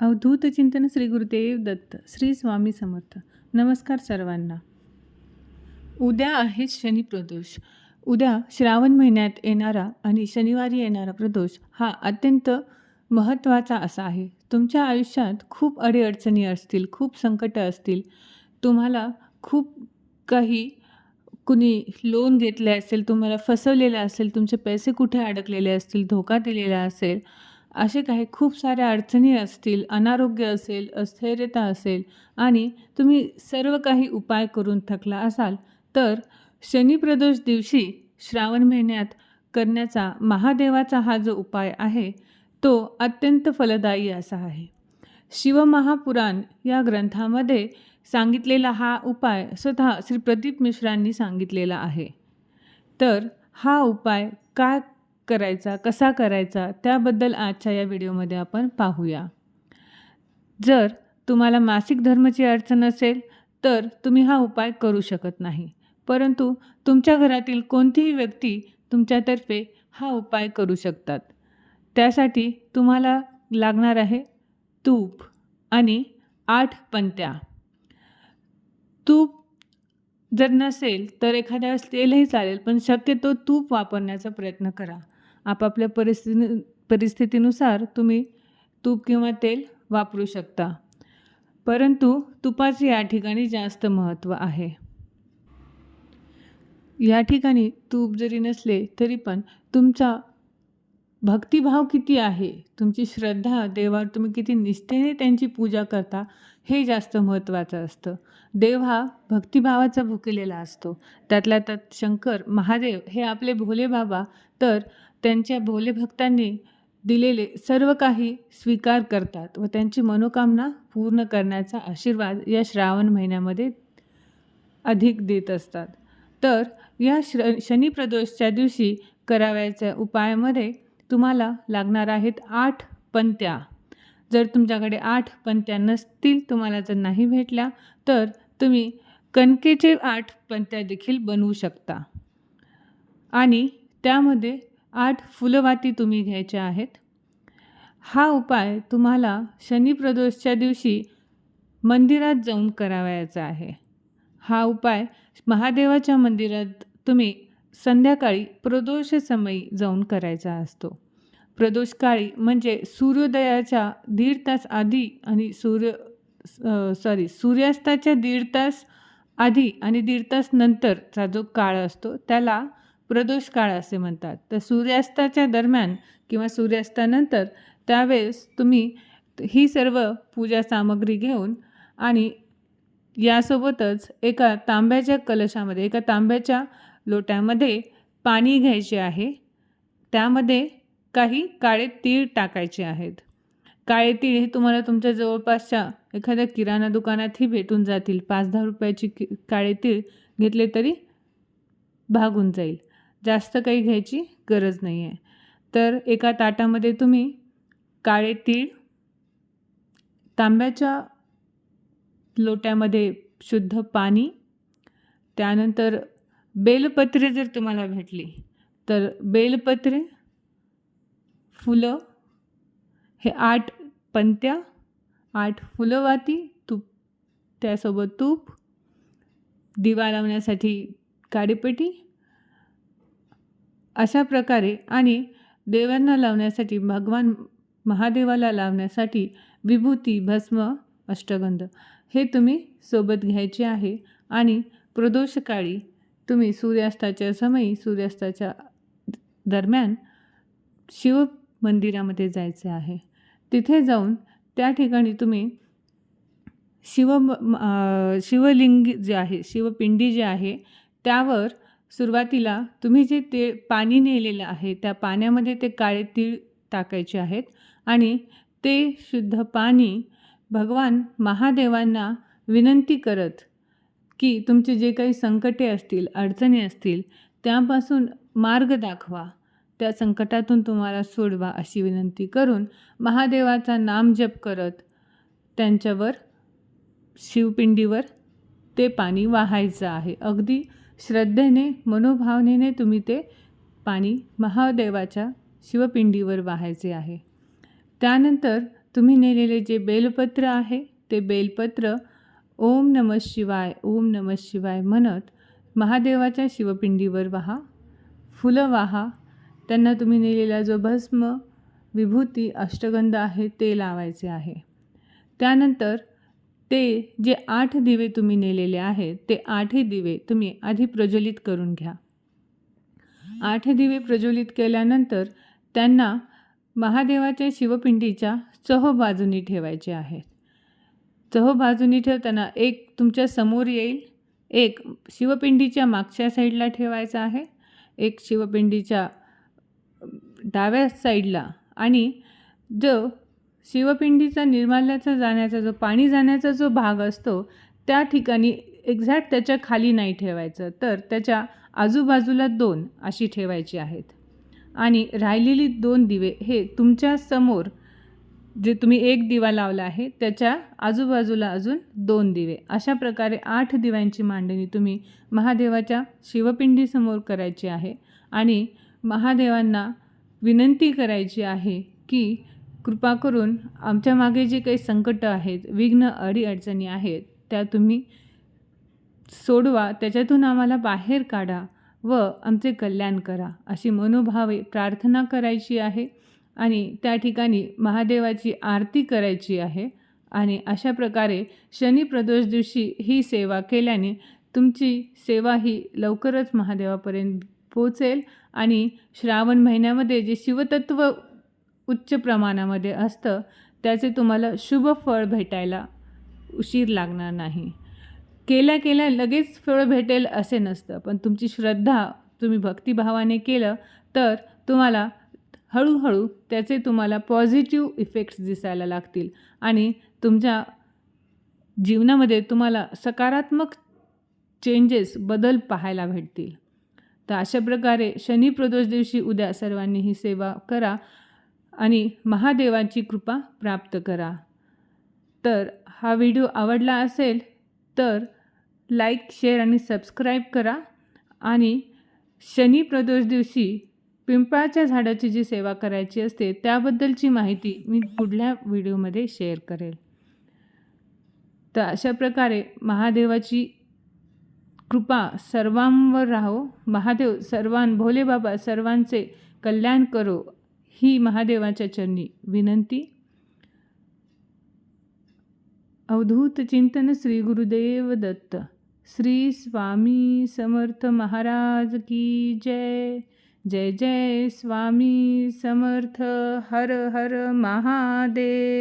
अवधूत चिंतन श्री गुरुदेव दत्त श्री स्वामी समर्थ. नमस्कार सर्वांना. उद्या आहे शनी प्रदोष. उद्या श्रावण महिन्यात येणारा आणि शनिवारी येणारा प्रदोष हा अत्यंत महत्त्वाचा असा आहे. तुमच्या आयुष्यात खूप अडीअडचणी असतील खूप संकटं असतील. तुम्हाला खूप काही कुणी लोन घेतले असेल तुम्हाला फसवलेलं असेल तुमचे पैसे कुठे अडकलेले असतील धोका दिलेला असेल असे काही खूप साऱ्या अडचणी असतील अनारोग्य असेल अस्थिरता असेल आणि तुम्ही सर्व काही उपाय करून थकला असाल तर शनिप्रदोष दिवशी श्रावण महिन्यात करण्याचा महादेवाचा हा जो उपाय आहे तो अत्यंत फलदायी असा आहे. शिवमहापुराण या ग्रंथामध्ये सांगितलेला हा उपाय स्वतः श्री प्रदीप मिश्रांनी सांगितलेला आहे. तर हा उपाय काय करायचा कसा करायचा त्याबद्दल आजच्या या व्हिडिओमध्ये आपण पाहूया. जर तुम्हाला मासिक धर्माची अडचण असेल तर तुम्ही हा उपाय करू शकत नाही. परंतु तुमच्या घरातील कोणतीही व्यक्ती तुमच्यातर्फे हा उपाय करू शकतात. त्यासाठी तुम्हाला लागणार आहे तूप आणि आठ पंत्या तूप जर नसेल तर एखाद्या वेळेस तेलही चालेल पण शक्यतो तूप वापरण्याचा प्रयत्न करा. आपापल्या परिस्थिती परिस्थितीनुसार तुम्ही तूप किंवा तेल वापरू शकता. परंतु तुपाचे या ठिकाणी जास्त महत्त्व आहे. या ठिकाणी तूप जरी नसले तरी पण तुमचा भक्तिभाव किती आहे? तुमची श्रद्धा देवावर तुम्ही किती निष्ठेने त्यांची पूजा करता हे जास्त महत्त्वाचं असतं. देव हा भक्तिभावाचा भुकेलेला असतो. त्यातल्या त्यात शंकर महादेव हे आपले भोले बाबा तर त्यांच्या भोले भक्तांनी दिलेले सर्व काही स्वीकार करतात व त्यांची मनोकामना पूर्ण करण्याचा आशीर्वाद या श्रावण महिन्यामध्ये अधिक देत असतात. तर या श्र शनिप्रदोषच्या दिवशी करावयाच्या उपायामध्ये तुम्हाला लागणार आहेत आठ पंत्या. जर तुमच्याकडे आठ पंत्या नसतील तुम्हाला जर नाही भेटल्या तर तुम्ही कणकेचे आठ पंत्या देखील बनवू शकता. आणि त्यामध्ये आठ फुलवाती तुम्ही घ्यायच्या आहेत. हा उपाय तुम्हाला शनिप्रदोषच्या दिवशी मंदिरात जाऊन करावयाचा आहे. हा उपाय महादेवाच्या मंदिरात तुम्ही संध्याकाळी प्रदोष समयी जाऊन करायचा असतो. प्रदोषकाळी म्हणजे सूर्योदयाच्या दीड तास आधी आणि सूर्य सॉरी सूर्यास्ताच्या दीड तास आधी आणि दीड तास नंतरचा जो काळ असतो त्याला प्रदोष काळ असे म्हणतात. तर सूर्यास्ताच्या दरम्यान किंवा सूर्यास्तानंतर त्यावेळेस तुम्ही ही सर्व पूजा सामग्री घेऊन आणि यासोबतच एका तांब्याच्या कलशामध्ये एका तांब्याच्या लोट्यामध्ये पाणी घ्यायचे आहे. त्यामध्ये काही काळे तीळ टाकायचे आहेत. काळे तीळ हे तुम्हाला तुमच्या जवळपासच्या एखाद्या किराणा दुकानातही भेटून जातील. पाच दहा रुपयाची कि काळे तीळ घेतले तरी भागून जाईल. जास्त काही घ्यायची गरज नाही आहे तर एका ताटामध्ये तुम्ही काळे तीळ तांब्याच्या लोट्यामध्ये शुद्ध पाणी त्यानंतर बेलपत्रे जर तुम्हाला भेटली तर बेलपत्रे फुलं हे आठ पंत्या आठ फुलंवाती तूप त्यासोबत तूप दिवा लावण्यासाठी काडीपेटी अशा प्रकारे आणि देवांना लावण्यासाठी भगवान महादेवाला लावण्यासाठी विभूती भस्म अष्टगंध हे तुम्ही सोबत घ्यायचे आहे आणि प्रदोषकाळी तुम्ही सूर्यास्ताच्या समयी सूर्यास्ताच्या दरम्यान शिव मंदिरामध्ये जायचे आहे. तिथे जाऊन त्या ठिकाणी तुम्ही शिव शिवलिंग जे आहे शिवपिंडी जे आहे त्यावर सुरुवातीला तुम्ही जे ते पाणी नेलेलं आहे त्या पाण्यामध्ये ते काळे तीळ टाकायचे आहेत आणि ते शुद्ध पाणी भगवान महादेवांना विनंती करत की तुमचे जे काही संकटे असतील अडचणी असतील त्यापासून मार्ग दाखवा. त्या संकटातून तुम्हाला सोडवा अशी विनंती करून महादेवाचा नाम जप करत त्यांच्यावर शिवपिंडीवर ते पाणी वाहायचं आहे. अगदी श्रद्धेने मनोभावनेने तुम्ही ते पाणी महादेवाच्या शिवपिंडीवर वाहायचे आहे. त्यानंतर तुम्ही नेलेले जे बेलपत्र आहे ते बेलपत्र ओम नम शिवाय ओम नम शिवाय म्हणत महादेवाच्या शिवपिंडीवर वाहा. फुलं वाहा. त्यांना तुम्ही नेलेला जो भस्म विभूती अष्टगंध आहे ते लावायचे आहे. त्यानंतर ते जे आठ दिवे तुम्ही नेलेले आहेत ते आठही दिवे तुम्ही आधी प्रज्वलित करून घ्या. आठ दिवे प्रज्वलित केल्यानंतर त्यांना महादेवाच्या शिवपिंडीच्या चहोबाजूनी ठेवायचे आहेत चहोबाजूनी ठेवताना एक तुमच्यासमोर येईल एक शिवपिंडीच्या मागच्या साईडला ठेवायचा आहे एक शिवपिंडीच्या डाव्या साईडला आणि जो शिवपिंडीचा निर्माल्याचा जाण्याचा जो पाणी जाण्याचा जो भाग असतो त्या ठिकाणी एक्झॅक्ट त्याच्याखाली नाही ठेवायचं. तर त्याच्या आजूबाजूला दोन अशी ठेवायची आहेत. आणि राहिलेली दोन दिवे हे तुमच्यासमोर जे तुम्ही एक दिवा लावला आहे त्याच्या आजूबाजूला अजून दोन दिवे. अशा प्रकारे आठ दिव्यांची मांडणी तुम्ही महादेवाच्या शिवपिंडीसमोर करायची आहे. आणि महादेवांना विनंती करायची आहे की कृपा करून आमच्या मागे जे काही संकटं आहेत विघ्न अडीअडचणी आहेत त्या तुम्ही सोडवा त्याच्यातून आम्हाला बाहेर काढा व आमचे कल्याण करा अशी मनोभावे प्रार्थना करायची आहे आणि त्या ठिकाणी महादेवाची आरती करायची आहे आणि अशा प्रकारे शनी प्रदोष दिवशी ही सेवा केल्याने तुमची सेवा ही लवकरच महादेवापर्यंत पोचेल आणि श्रावण महिन्यामध्ये जे शिवतत्व उच्च प्रमाणामध्ये असतं त्याचे तुम्हाला शुभ फळ भेटायला उशीर लागणार नाही. केल्या केल्या लगेच फळ भेटेल असे नसतं पण तुमची श्रद्धा तुम्ही भक्तिभावाने केलं तर तुम्हाला हळूहळू त्याचे तुम्हाला पॉझिटिव्ह इफेक्ट्स दिसायला लागतील आणि तुमच्या जीवनामध्ये तुम्हाला सकारात्मक चेंजेस बदल पाहायला भेटतील. तर अशा प्रकारे शनी प्रदोष दिवशी उद्या सर्वांनी ही सेवा करा. आणि महादेवाची कृपा प्राप्त करा. तर हा व्हिडिओ आवडला असेल तर लाईक शेअर आणि सबस्क्राईब करा आणि शनी प्रदोष दिवशी पिंपळाच्या झाडाची जी सेवा करायची असते त्याबद्दलची माहिती मी पुढल्या व्हिडिओमध्ये शेअर करेल. तर अशा प्रकारे महादेवाची कृपा सर्वांवर राहो. महादेव सर्वां भोलेबाबा सर्वांचे कल्याण करो. ही महादेवाच्या चरणी. विनंती. अवधूत चिंतन श्री गुरुदेव दत्त. श्री स्वामी समर्थ महाराज की जय. जय जय स्वामी समर्थ हर हर महादेव.